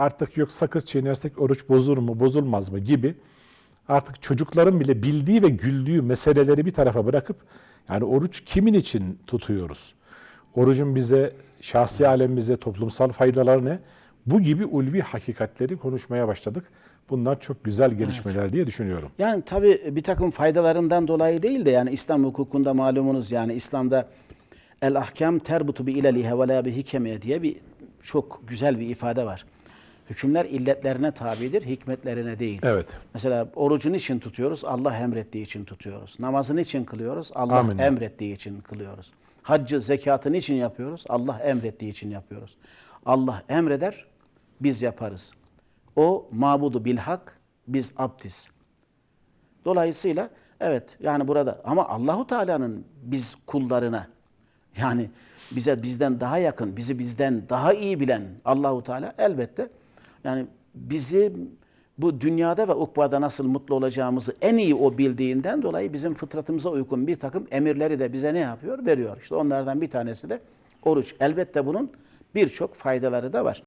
artık yok sakız çiğnersek oruç bozulur mu bozulmaz mı gibi artık çocukların bile bildiği ve güldüğü meseleleri bir tarafa bırakıp yani oruç kimin için tutuyoruz? Orucun bize, şahsi alemimize, toplumsal faydaları ne? Bu gibi ulvi hakikatleri konuşmaya başladık. Bunlar çok güzel gelişmeler diye düşünüyorum. Yani tabii bir takım faydalarından dolayı değil de yani İslam hukukunda malumunuz yani İslam'da el ahkam terbutu bi ilelihe ve la bi hikemeye diye bir çok güzel bir ifade var. Hükümler illetlerine tabidir, hikmetlerine değil. Evet. Mesela orucun için tutuyoruz? Allah emrettiği için tutuyoruz. Namazını için kılıyoruz? Allah Amin. emrettiği için kılıyoruz. Haccı, zekatını için yapıyoruz? Allah emrettiği için yapıyoruz. Allah emreder, biz yaparız. O mabudu bilhak, biz abdiz. Dolayısıyla evet yani burada ama Allahu Teala'nın biz kullarına yani bize bizden daha yakın, bizi bizden daha iyi bilen Allahu Teala elbette yani bizi bu dünyada ve ukbada nasıl mutlu olacağımızı en iyi o bildiğinden dolayı bizim fıtratımıza uygun bir takım emirleri de bize ne yapıyor? Veriyor. İşte onlardan bir tanesi de oruç. Elbette bunun birçok faydaları da var.